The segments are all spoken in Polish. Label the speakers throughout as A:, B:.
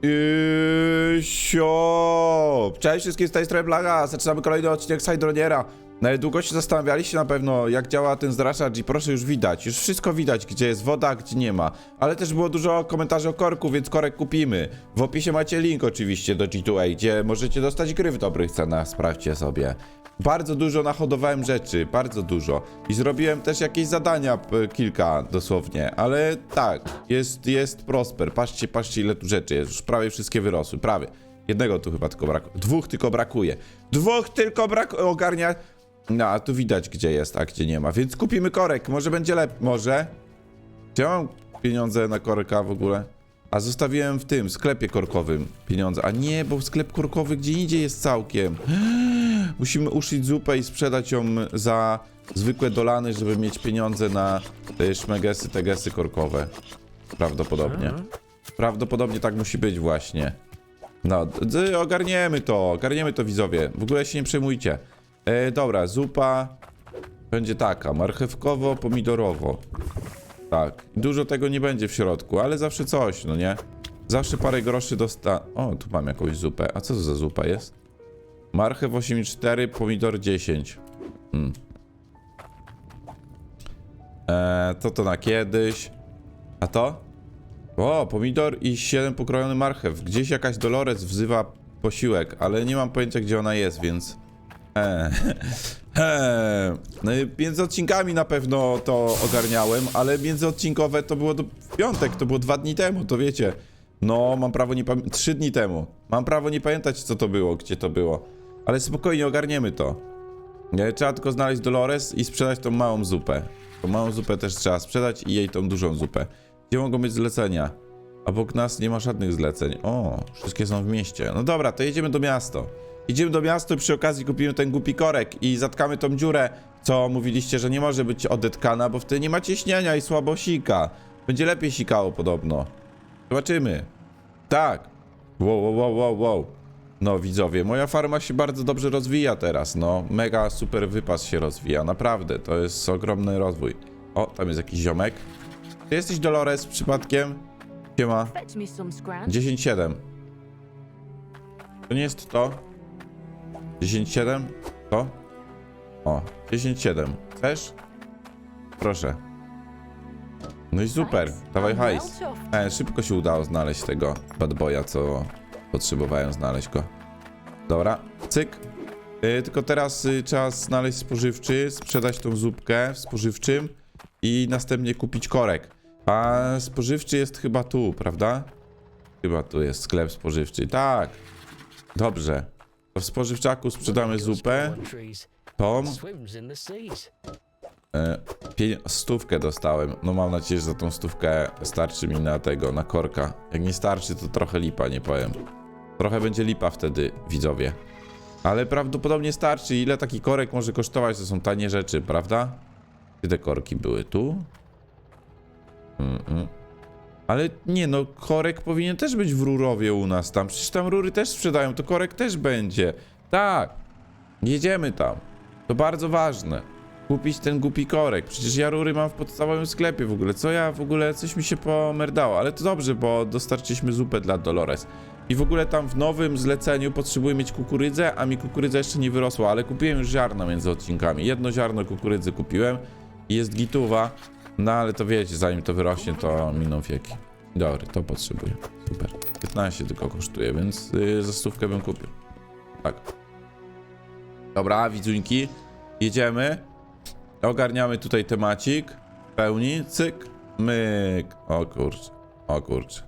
A: Yy, Cześć wszystkim z tej strony Blaga. Zaczynamy kolejny odcinek Sidroniera. Długo się zastanawialiście na pewno, jak działa ten zraszacz i proszę już widać. Już wszystko widać, gdzie jest woda, gdzie nie ma. Ale też było dużo komentarzy o korku, więc korek kupimy. W opisie macie link oczywiście do G2A, gdzie możecie dostać gry w dobrych cenach. Sprawdźcie sobie. Bardzo dużo nahodowałem rzeczy, bardzo dużo. I zrobiłem też jakieś zadania, kilka dosłownie, ale tak, jest, jest prosper. Patrzcie, patrzcie ile tu rzeczy jest, już prawie wszystkie wyrosły, prawie. Jednego tu chyba tylko brakuje, dwóch tylko brakuje. Dwóch tylko brakuje, ogarnia... No, a tu widać gdzie jest, a gdzie nie ma, więc kupimy korek, może będzie lepiej, może? Gdzie mam pieniądze na korka w ogóle? A zostawiłem w tym sklepie korkowym pieniądze. A nie, bo sklep korkowy gdzie indziej jest całkiem. Musimy uszyć zupę i sprzedać ją za zwykłe dolany, żeby mieć pieniądze na te szmegesy, tegesy korkowe. Prawdopodobnie. Prawdopodobnie tak musi być właśnie. No, ogarniemy to, ogarniemy to widzowie. W ogóle się nie przejmujcie. E, dobra, zupa będzie taka, marchewkowo-pomidorowo. Tak, dużo tego nie będzie w środku, ale zawsze coś, no nie? Zawsze parę groszy dosta... O, tu mam jakąś zupę. A co to za zupa jest? Marchew 8,4, pomidor 10. Hmm. Eee, to to na kiedyś. A to? O, pomidor i 7 pokrojony marchew. Gdzieś jakaś Dolores wzywa posiłek, ale nie mam pojęcia gdzie ona jest, więc... Eee. Eee. No między odcinkami na pewno to ogarniałem, ale międzyodcinkowe to było do... w piątek, to było dwa dni temu, to wiecie. No, mam prawo nie pamiętać. Trzy dni temu. Mam prawo nie pamiętać, co to było, gdzie to było. Ale spokojnie ogarniemy to. Nie, Trzeba tylko znaleźć Dolores i sprzedać tą małą zupę. Tą małą zupę też trzeba sprzedać i jej tą dużą zupę. Gdzie mogą być zlecenia? Obok nas nie ma żadnych zleceń. O, wszystkie są w mieście. No dobra, to jedziemy do miasta. Idziemy do miasta i przy okazji kupimy ten głupi korek i zatkamy tą dziurę, co mówiliście, że nie może być odetkana, bo wtedy nie ma ciśnienia i słabo sika. Będzie lepiej sikało podobno. Zobaczymy. Tak. Wow, wow, wow, wow, wow. No widzowie, moja farma się bardzo dobrze rozwija teraz, no. Mega super wypas się rozwija, naprawdę. To jest ogromny rozwój. O, tam jest jakiś ziomek. Ty jesteś Dolores przypadkiem? Siema.
B: Fetch me some scran.
A: 10-7. To nie jest to? 10-7? To? O, 10-7. Chcesz? Proszę. No i super, dawaj hajs. E, szybko się udało znaleźć tego bad boya, co potrzebowałem znaleźć go. Dobra, cyk. Y, tylko teraz y, trzeba znaleźć spożywczy, sprzedać tą zupkę w spożywczym i następnie kupić korek. A spożywczy jest chyba tu, prawda? Chyba tu jest sklep spożywczy. Tak. Dobrze. To w spożywczaku sprzedamy zupę. Tom. E, stówkę dostałem. No mam nadzieję, że za tą stówkę starczy mi na tego, na korka. Jak nie starczy, to trochę lipa, nie powiem. Trochę będzie lipa wtedy, widzowie. Ale prawdopodobnie starczy. Ile taki korek może kosztować? To są tanie rzeczy, prawda? Gdzie te korki były? Tu? Mm-mm. Ale nie no, korek powinien też być w rurowie u nas tam. Przecież tam rury też sprzedają, to korek też będzie. Tak. Jedziemy tam. To bardzo ważne. Kupić ten głupi korek. Przecież ja rury mam w podstawowym sklepie w ogóle. Co ja w ogóle, coś mi się pomerdało. Ale to dobrze, bo dostarczyliśmy zupę dla Dolores. I w ogóle tam w nowym zleceniu potrzebuję mieć kukurydzę, a mi kukurydza jeszcze nie wyrosła, ale kupiłem już ziarno między odcinkami. Jedno ziarno kukurydzy kupiłem jest gituwa. No ale to wiecie, zanim to wyrośnie, to miną wieki. Dobry, to potrzebuję. Super. 15 tylko kosztuje, więc yy, za stówkę bym kupił. Tak. Dobra, widzuńki. Jedziemy. Ogarniamy tutaj temacik. W pełni. Cyk. Myk. O kurczę. O kurczę.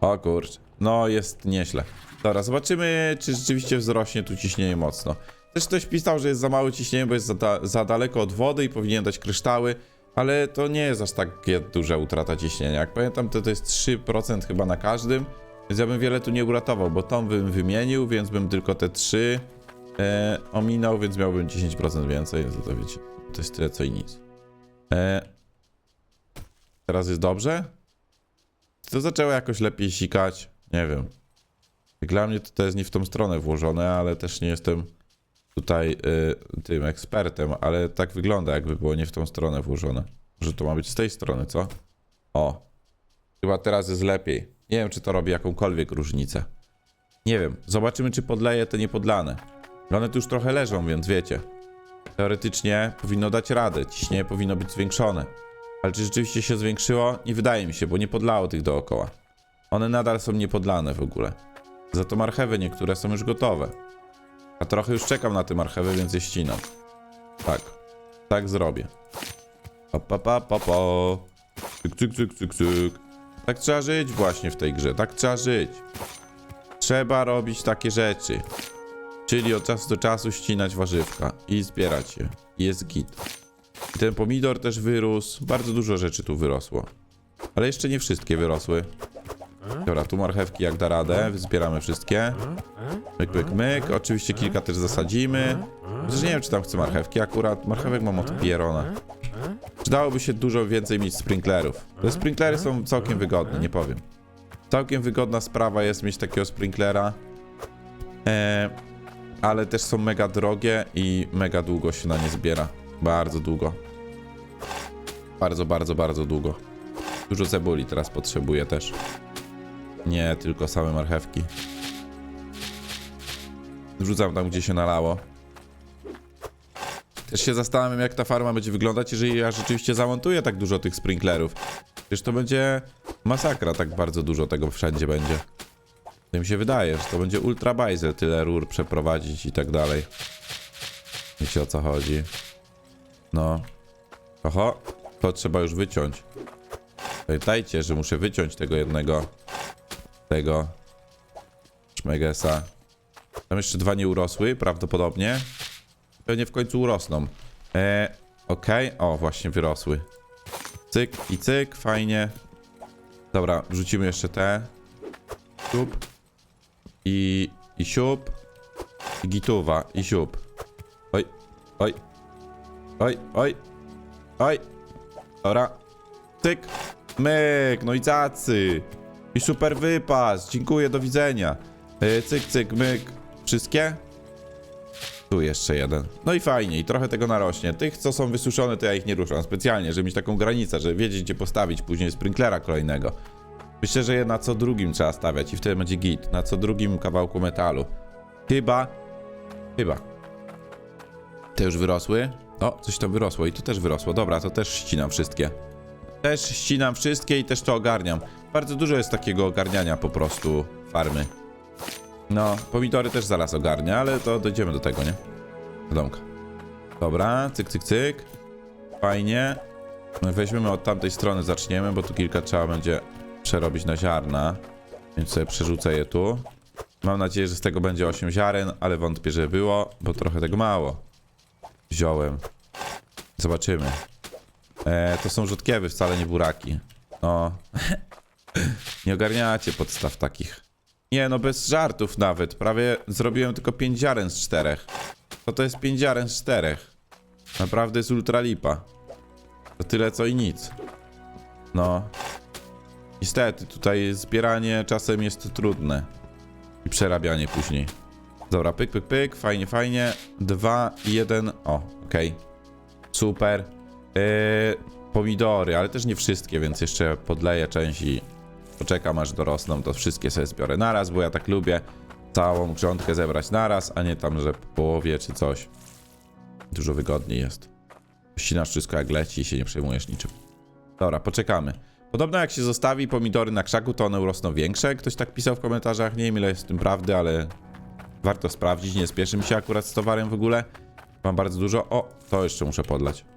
A: O kurczę. No, jest nieźle. Dobra, zobaczymy, czy rzeczywiście wzrośnie tu ciśnienie mocno. Też ktoś pisał, że jest za małe ciśnienie, bo jest za, da za daleko od wody i powinien dać kryształy, ale to nie jest aż takie duża utrata ciśnienia. Jak pamiętam, to to jest 3% chyba na każdym, więc ja bym wiele tu nie uratował, bo tą bym wymienił, więc bym tylko te 3 e, ominął, więc miałbym 10% więcej, no to wiecie, to jest tyle co i nic. E, teraz jest dobrze? To zaczęło jakoś lepiej sikać, nie wiem. Dla mnie to, to jest nie w tą stronę włożone, ale też nie jestem tutaj y, tym ekspertem, ale tak wygląda, jakby było nie w tą stronę włożone. Że to ma być z tej strony, co? O. Chyba teraz jest lepiej. Nie wiem, czy to robi jakąkolwiek różnicę. Nie wiem. Zobaczymy, czy podleje te niepodlane. One tu już trochę leżą, więc wiecie. Teoretycznie powinno dać radę. Ciśnienie powinno być zwiększone. Ale czy rzeczywiście się zwiększyło? Nie wydaje mi się, bo nie podlało tych dookoła. One nadal są niepodlane w ogóle. Za to marchewy niektóre są już gotowe. A trochę już czekam na te marchewy, więc je ścinam. Tak. Tak zrobię. Pa, pa, pa, pa, pa. Cyk, cyk, cyk, cyk, cyk. Tak trzeba żyć właśnie w tej grze. Tak trzeba żyć. Trzeba robić takie rzeczy. Czyli od czasu do czasu ścinać warzywka i zbierać je. Jest git. I ten pomidor też wyrósł. Bardzo dużo rzeczy tu wyrosło. Ale jeszcze nie wszystkie wyrosły. Dobra, tu marchewki jak da radę. Zbieramy wszystkie. Myk, myk, myk. Oczywiście kilka też zasadzimy. Chociaż nie wiem, czy tam chcę marchewki. Akurat marchewek mam od Pierona. Przydałoby się dużo więcej mieć sprinklerów. Te sprinklery są całkiem wygodne, nie powiem. Całkiem wygodna sprawa jest mieć takiego sprinklera. E, ale też są mega drogie i mega długo się na nie zbiera. Bardzo długo. Bardzo, bardzo, bardzo długo. Dużo cebuli teraz potrzebuję też. Nie, tylko same marchewki. Wrzucam tam, gdzie się nalało. Też się zastanawiam, jak ta farma będzie wyglądać, jeżeli ja rzeczywiście zamontuję tak dużo tych sprinklerów. Przecież to będzie masakra, tak bardzo dużo tego wszędzie będzie. To mi się wydaje, że to będzie ultra bajzel, tyle rur przeprowadzić i tak dalej. Wiecie o co chodzi. No. Oho, to trzeba już wyciąć. Pamiętajcie, że muszę wyciąć tego jednego. Tego. Szmegesa. Tam jeszcze dwa nie urosły, prawdopodobnie. Pewnie w końcu urosną. E, okej. O, właśnie wyrosły. Cyk i cyk, fajnie. Dobra, wrzucimy jeszcze te. Siup. I, i siup. I gituwa, i siup. Oj, oj. Oj, oj. Oj. Dobra. Cyk. Myk, no i cacy. I super wypas. Dziękuję, do widzenia. E, cyk, cyk, myk. Wszystkie? Tu jeszcze jeden. No i fajnie, i trochę tego narośnie. Tych, co są wysuszone, to ja ich nie ruszam specjalnie, żeby mieć taką granicę, żeby wiedzieć, gdzie postawić później sprinklera kolejnego. Myślę, że je na co drugim trzeba stawiać i wtedy będzie git. Na co drugim kawałku metalu. Chyba. Chyba. Te już wyrosły? O, coś tam wyrosło i to też wyrosło. Dobra, to też ścinam wszystkie. Też ścinam wszystkie i też to ogarniam. Bardzo dużo jest takiego ogarniania po prostu farmy. No, pomidory też zaraz ogarnia, ale to dojdziemy do tego, nie? Do domka. Dobra, cyk, cyk, cyk. Fajnie. No, Weźmiemy od tamtej strony, zaczniemy, bo tu kilka trzeba będzie przerobić na ziarna. Więc sobie przerzucę je tu. Mam nadzieję, że z tego będzie 8 ziaren, ale wątpię, że było, bo trochę tego mało. Wziąłem. Zobaczymy. E, to są rzodkiewy, wcale nie buraki. No. nie ogarniacie podstaw takich. Nie, no bez żartów nawet. Prawie zrobiłem tylko 5 ziaren z 4. To to jest 5 ziaren z 4. Naprawdę jest ultra lipa. To tyle co i nic. No. Niestety, tutaj zbieranie czasem jest trudne. I przerabianie później. Dobra, pyk, pyk, pyk. Fajnie, fajnie. Dwa, jeden. O, okej. Super. Yy, pomidory, ale też nie wszystkie, więc jeszcze podleję część i poczekam aż dorosną, to wszystkie sobie zbiorę naraz, bo ja tak lubię całą grządkę zebrać naraz, a nie tam, że po połowie czy coś. Dużo wygodniej jest. Ścinasz wszystko jak leci i się nie przejmujesz niczym. Dobra, poczekamy. Podobno jak się zostawi pomidory na krzaku, to one urosną większe. Ktoś tak pisał w komentarzach, nie wiem ile jest w tym prawdy, ale warto sprawdzić. Nie spieszy mi się akurat z towarem w ogóle. Mam bardzo dużo. O, to jeszcze muszę podlać.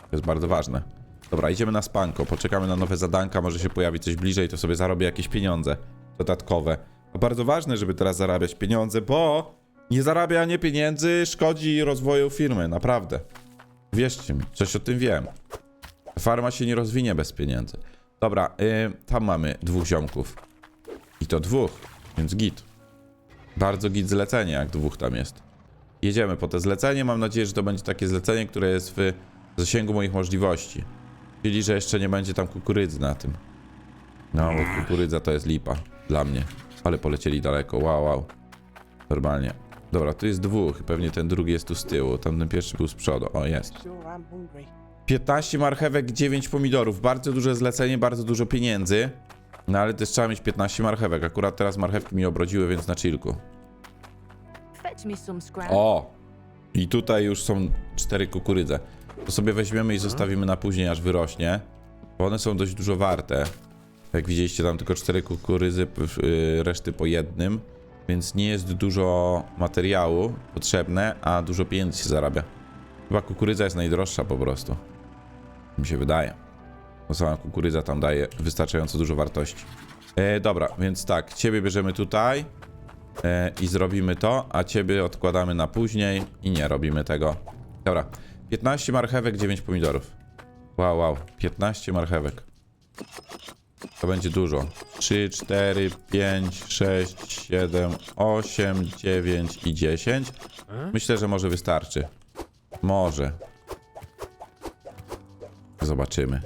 A: To jest bardzo ważne. Dobra, idziemy na spanko, poczekamy na nowe zadanka, może się pojawi coś bliżej, to sobie zarobię jakieś pieniądze dodatkowe. To bardzo ważne, żeby teraz zarabiać pieniądze, bo nie zarabianie pieniędzy szkodzi rozwoju firmy, naprawdę. Wierzcie mi, coś o tym wiem. Farma się nie rozwinie bez pieniędzy. Dobra, yy, tam mamy dwóch ziomków. I to dwóch, więc git. Bardzo git zlecenie, jak dwóch tam jest. Jedziemy po te zlecenie, mam nadzieję, że to będzie takie zlecenie, które jest w zasięgu moich możliwości. Czyli, że jeszcze nie będzie tam kukurydzy na tym. No, bo kukurydza to jest lipa dla mnie. Ale polecieli daleko, wow, wow. Normalnie. Dobra, tu jest dwóch, pewnie ten drugi jest tu z tyłu, tamten pierwszy był z przodu. O, jest.
B: Sure, I'm hungry.
A: 15 marchewek, 9 pomidorów. Bardzo duże zlecenie, bardzo dużo pieniędzy. No ale też trzeba mieć 15 marchewek. Akurat teraz marchewki mi obrodziły, więc na chillku. O! I tutaj już są cztery kukurydze. To sobie weźmiemy i zostawimy na później, aż wyrośnie. Bo one są dość dużo warte. Jak widzieliście, tam tylko cztery kukurydzy, y, reszty po jednym. Więc nie jest dużo materiału potrzebne, a dużo pieniędzy się zarabia. Chyba kukurydza jest najdroższa po prostu. Mi się wydaje. Bo sama kukurydza tam daje wystarczająco dużo wartości. E, dobra, więc tak, ciebie bierzemy tutaj e, i zrobimy to, a ciebie odkładamy na później i nie robimy tego. Dobra, 15 marchewek, 9 pomidorów. Wow, wow, 15 marchewek. To będzie dużo. 3, 4, 5, 6, 7, 8, 9 i 10. Myślę, że może wystarczy. Może. Zobaczymy.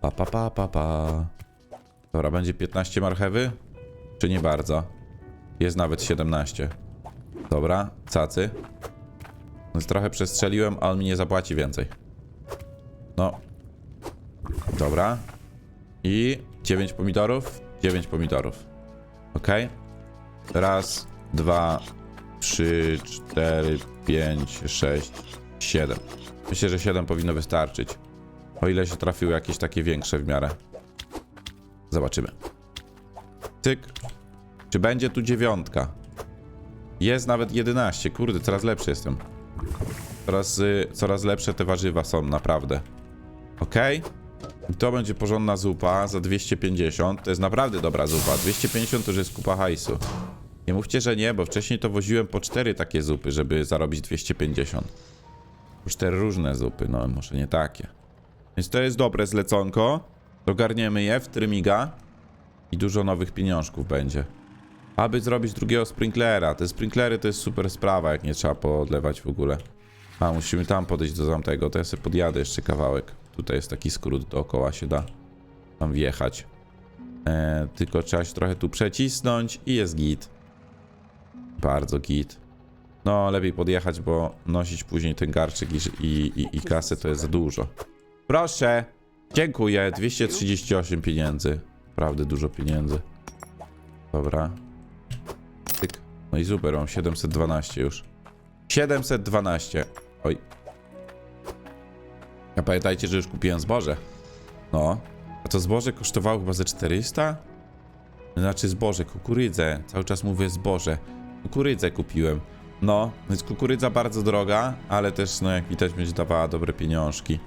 A: Pa, pa, pa, pa, pa. Dobra, będzie 15 marchewy? Czy nie bardzo? Jest nawet 17. Dobra, cacy. Więc trochę przestrzeliłem, ale on mi nie zapłaci więcej. No. Dobra. I 9 pomidorów. 9 pomidorów. Ok. Raz, dwa, trzy, cztery, pięć, sześć, siedem. Myślę, że 7 powinno wystarczyć. O ile się trafiły jakieś takie większe w miarę. Zobaczymy. Tyk. Czy będzie tu dziewiątka? Jest nawet 11. Kurde, coraz lepszy jestem. Coraz, y, coraz lepsze te warzywa są, naprawdę. Ok. I to będzie porządna zupa za 250. To jest naprawdę dobra zupa. 250 to już jest kupa hajsu. Nie mówcie, że nie, bo wcześniej to woziłem po 4 takie zupy, żeby zarobić 250. Po 4 różne zupy, no może nie takie. Więc to jest dobre zleconko. Ogarniemy je w trymiga i dużo nowych pieniążków będzie. Aby zrobić drugiego sprinklera. Te sprinklery to jest super sprawa, jak nie trzeba podlewać w ogóle. A, musimy tam podejść do tamtego. To ja sobie podjadę jeszcze kawałek. Tutaj jest taki skrót, dookoła się da tam wjechać. E, tylko trzeba się trochę tu przecisnąć i jest git. Bardzo git. No, lepiej podjechać, bo nosić później ten garczyk i, i, i, i kasę to jest za dużo. Proszę. Dziękuję. 238 pieniędzy. Naprawdę dużo pieniędzy. Dobra. No i super, mam 712 już. 712. Oj. A pamiętajcie, że już kupiłem zboże. No. A to zboże kosztowało chyba ze 400? Znaczy zboże, kukurydzę. Cały czas mówię zboże. Kukurydzę kupiłem. No, więc kukurydza bardzo droga, ale też, no jak widać, będzie dawała dobre pieniążki.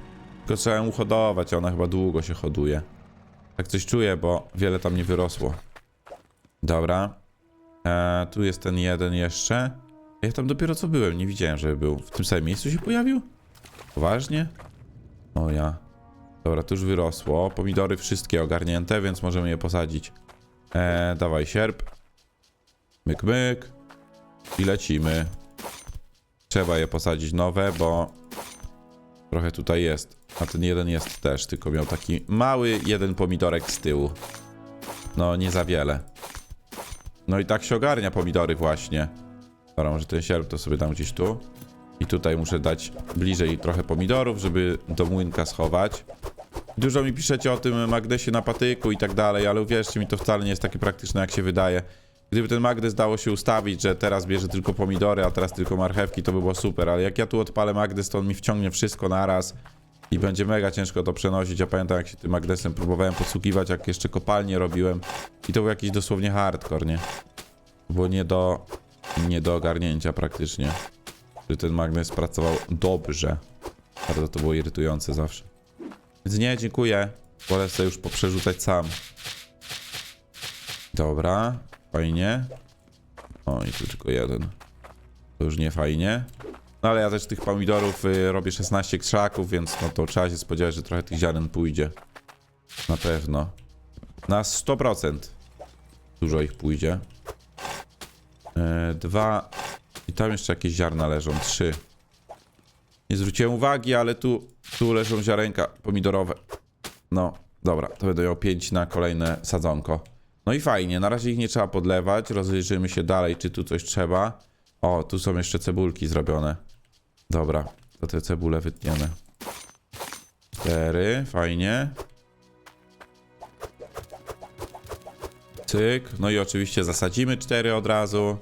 A: Tylko trzeba ją uhodować, ona chyba długo się hoduje. Tak coś czuję, bo wiele tam nie wyrosło. Dobra. E, tu jest ten jeden jeszcze. Ja tam dopiero co byłem, nie widziałem, żeby był. W tym samym miejscu się pojawił? Poważnie? O ja. Dobra, tu już wyrosło. Pomidory wszystkie ogarnięte, więc możemy je posadzić. E, dawaj sierp. Myk, myk. I lecimy. Trzeba je posadzić nowe, bo trochę tutaj jest. A ten jeden jest też, tylko miał taki mały jeden pomidorek z tyłu. No, nie za wiele. No i tak się ogarnia pomidory właśnie. Dobra, może ten sierp to sobie dam gdzieś tu. I tutaj muszę dać bliżej trochę pomidorów, żeby do młynka schować. Dużo mi piszecie o tym magnesie na patyku i tak dalej, ale uwierzcie mi, to wcale nie jest takie praktyczne, jak się wydaje. Gdyby ten magnes dało się ustawić, że teraz bierze tylko pomidory, a teraz tylko marchewki, to by było super, ale jak ja tu odpalę magnes, to on mi wciągnie wszystko naraz i będzie mega ciężko to przenosić. Ja pamiętam, jak się tym magnesem próbowałem podsługiwać, jak jeszcze kopalnie robiłem i to był jakiś dosłownie hardcore, nie? Było nie do, nie do ogarnięcia praktycznie, że ten magnes pracował dobrze. Bardzo to było irytujące zawsze. Więc nie, dziękuję. Wolę sobie już poprzerzucać sam. Dobra, fajnie. O, i tu tylko jeden. To już nie fajnie. No ale ja też tych pomidorów y, robię 16 krzaków, więc no to trzeba się spodziewać, że trochę tych ziaren pójdzie. Na pewno. Na 100%. Dużo ich pójdzie. E, dwa. I tam jeszcze jakieś ziarna leżą. Trzy. Nie zwróciłem uwagi, ale tu, tu leżą ziarenka pomidorowe. No, dobra, to będę miał 5 na kolejne sadzonko. No i fajnie, na razie ich nie trzeba podlewać. Rozejrzymy się dalej, czy tu coś trzeba. O, tu są jeszcze cebulki zrobione. Dobra, to te cebule wytniemy. Cztery, fajnie. Cyk. No i oczywiście zasadzimy cztery od razu.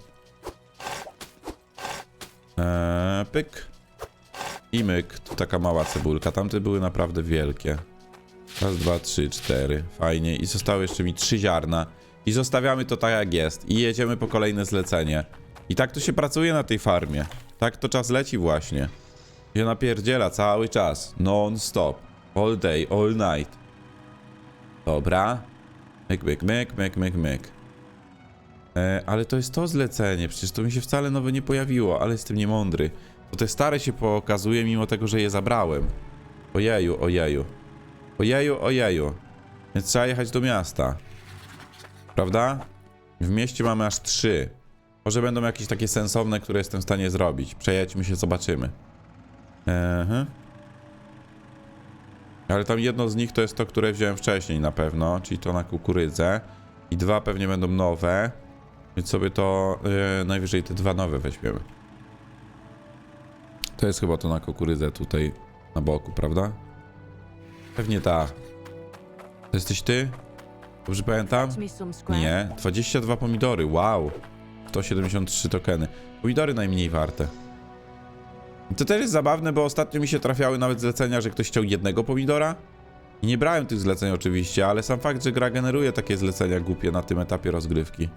A: Eee, pyk. I myk. Tu taka mała cebulka. Tamte były naprawdę wielkie. Raz, dwa, trzy, cztery. Fajnie. I zostały jeszcze mi trzy ziarna. I zostawiamy to tak jak jest. I jedziemy po kolejne zlecenie. I tak to się pracuje na tej farmie. Tak to czas leci właśnie. Się napierdziela cały czas. Non-stop. All day, all night. Dobra. Myk, myk, myk, myk, myk, myk. E, ale to jest to zlecenie, przecież to mi się wcale nowe nie pojawiło, ale jestem niemądry. To te stare się pokazuje, mimo tego, że je zabrałem. Ojeju, ojeju. Ojeju, ojeju. Więc trzeba jechać do miasta. Prawda? W mieście mamy aż trzy. Może będą jakieś takie sensowne, które jestem w stanie zrobić. Przejedźmy się, zobaczymy. Ehe. Ale tam jedno z nich to jest to, które wziąłem wcześniej na pewno, czyli to na kukurydzę. I dwa pewnie będą nowe. Więc sobie to yy, najwyżej te dwa nowe weźmiemy. To jest chyba to na kukurydzę tutaj na boku, prawda? Pewnie ta. To jesteś ty? Dobrze pamiętam? Nie, 22 pomidory, wow. 173 tokeny. Pomidory najmniej warte. To też jest zabawne, bo ostatnio mi się trafiały nawet zlecenia, że ktoś chciał jednego pomidora. I nie brałem tych zleceń oczywiście, ale sam fakt, że gra generuje takie zlecenia głupie na tym etapie rozgrywki.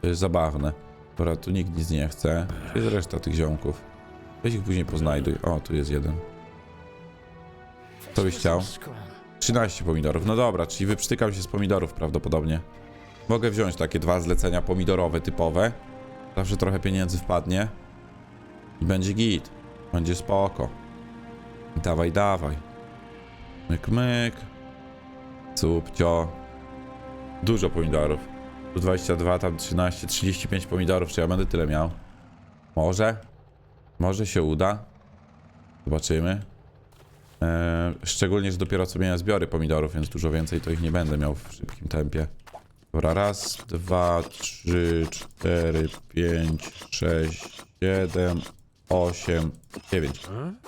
A: To jest zabawne. Dobra, tu nikt nic nie chce. Gdzie jest reszta tych ziomków? Weź ich później poznajduj. O, tu jest jeden. Co byś chciał? 13 pomidorów. No dobra, czyli wyprztykam się z pomidorów prawdopodobnie. Mogę wziąć takie dwa zlecenia pomidorowe typowe. Zawsze trochę pieniędzy wpadnie. I będzie git. Będzie spoko. Dawaj, dawaj. Myk, myk. Cupcio. Dużo pomidorów. Tu 22, tam 13, 35 pomidorów. Czy ja będę tyle miał? Może. Może się uda. Zobaczymy. Eee, szczególnie, że dopiero co miałem zbiory pomidorów, więc dużo więcej to ich nie będę miał w szybkim tempie. Dobra, raz, dwa, trzy, cztery, pięć, sześć, siedem, osiem, dziewięć.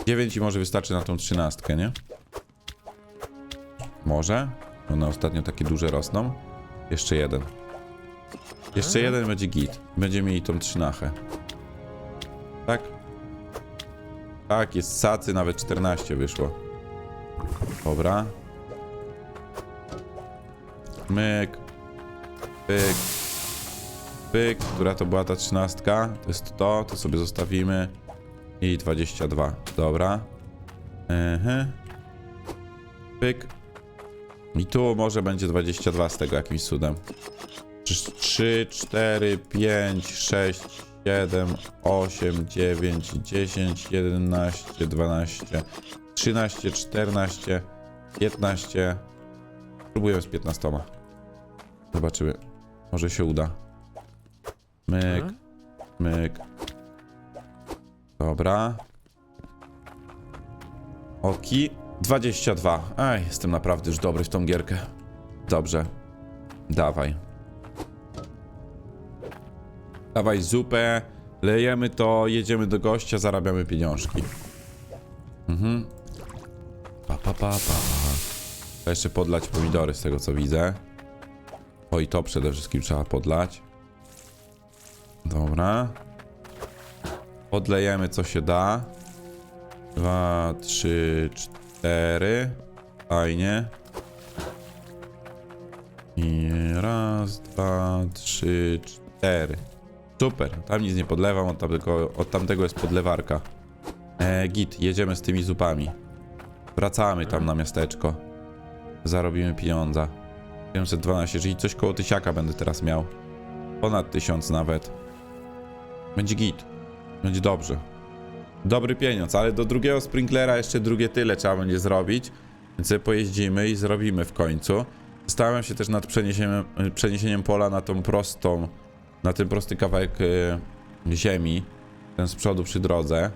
A: Dziewięć i może wystarczy na tą trzynastkę, nie? Może? One ostatnio takie duże rosną. Jeszcze jeden. Jeszcze jeden będzie git. Będzie mieli tą trzynachę. Tak? Tak, jest sacy, nawet 14 wyszło. Dobra. Myk. Pyk. Pyk. Która to była ta trzynastka? To jest to, to sobie zostawimy. I 22. Dobra. Ehe. Pyk. I tu może będzie 22 z tego jakimś cudem. 3, 4, 5, 6, 7, 8, 9, 10, 11, 12, 13, 14, 15. Spróbuję z 15. Zobaczymy. Może się uda. Myk, myk. Dobra. Oki. 22. Ej, jestem naprawdę już dobry w tą gierkę. Dobrze. Dawaj. Dawaj zupę, lejemy to, jedziemy do gościa, zarabiamy pieniążki. Mhm. Pa, pa, pa, pa. Trzeba jeszcze podlać pomidory z tego co widzę. O i to przede wszystkim trzeba podlać. Dobra. Podlejemy co się da. Dwa, trzy, cztery. Fajnie. I raz, dwa, trzy, cztery. Super, tam nic nie podlewam, od tamtego, od tamtego jest podlewarka. E, git, jedziemy z tymi zupami. Wracamy tam na miasteczko. Zarobimy pieniądza. 712, czyli coś koło tysiaka będę teraz miał. Ponad tysiąc nawet. Będzie git. Będzie dobrze. Dobry pieniądz, ale do drugiego sprinklera jeszcze drugie tyle trzeba będzie zrobić. Więc pojeździmy i zrobimy w końcu. Zastanawiam się też nad przeniesieniem, przeniesieniem pola na tą prostą na ten prosty kawałek y, ziemi, ten z przodu przy drodze,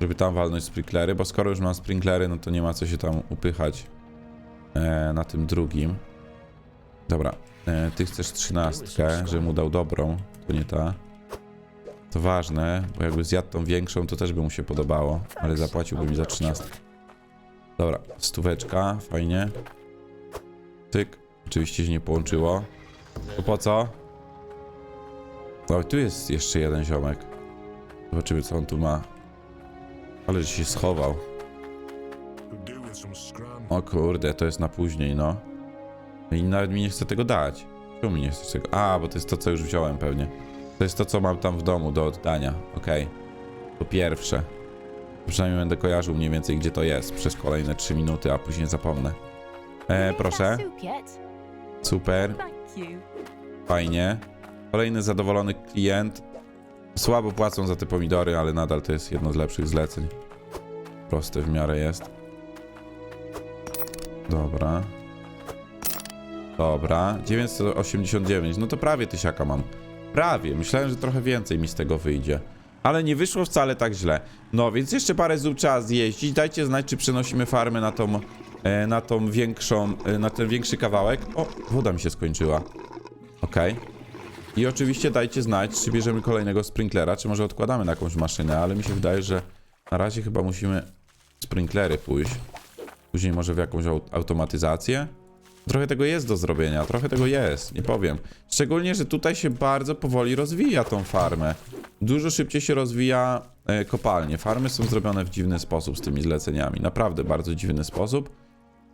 A: żeby tam walnąć sprinklery, bo skoro już mam sprinklery, no to nie ma co się tam upychać e, na tym drugim. Dobra, e, ty chcesz trzynastkę, żebym mu dał dobrą, to nie ta. To ważne, bo jakby zjadł tą większą, to też by mu się podobało, ale zapłaciłby mi za trzynastkę. Dobra, stóweczka, fajnie. Tyk, oczywiście się nie połączyło. To po co? O, tu jest jeszcze jeden ziomek. Zobaczymy, co on tu ma. Ale że się schował. O kurde, to jest na później, no. I nawet mi nie chce tego dać. Czemu mi nie chcesz tego? A, bo to jest to, co już wziąłem pewnie. To jest to, co mam tam w domu do oddania. Okej. To pierwsze. Przynajmniej będę kojarzył mniej więcej, gdzie to jest przez kolejne 3 minuty, a później zapomnę. E, proszę. Super. Fajnie. Kolejny zadowolony klient. Słabo płacą za te pomidory, ale nadal to jest jedno z lepszych zleceń. Proste w miarę jest. Dobra. Dobra. 989. No to prawie tysiaka mam. Prawie. Myślałem, że trochę więcej mi z tego wyjdzie. Ale nie wyszło wcale tak źle. No, więc jeszcze parę zup trzeba zjeździć. Dajcie znać, czy przenosimy farmę na tą, e, na tą większą, e, na ten większy kawałek. O, woda mi się skończyła. Okej. I oczywiście dajcie znać, czy bierzemy kolejnego sprinklera, czy może odkładamy na jakąś maszynę, ale mi się wydaje, że na razie chyba musimy sprinklery pójść. Później może w jakąś au- automatyzację. Trochę tego jest do zrobienia, trochę tego jest, nie powiem. Szczególnie, że tutaj się bardzo powoli rozwija tą farmę. Dużo szybciej się rozwija e, kopalnie. Farmy są zrobione w dziwny sposób z tymi zleceniami. Naprawdę bardzo dziwny sposób.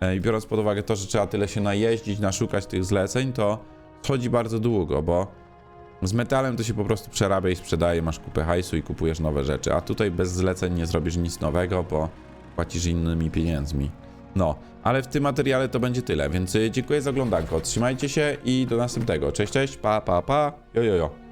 A: E, I biorąc pod uwagę to, że trzeba tyle się najeździć, naszukać tych zleceń, to chodzi bardzo długo, bo z metalem to się po prostu przerabia i sprzedaje, masz kupę hajsu i kupujesz nowe rzeczy, a tutaj bez zleceń nie zrobisz nic nowego, bo płacisz innymi pieniędzmi. No, ale w tym materiale to będzie tyle, więc y, dziękuję za oglądanko, trzymajcie się i do następnego. Cześć, cześć, pa, pa, pa, jo, jo, jo.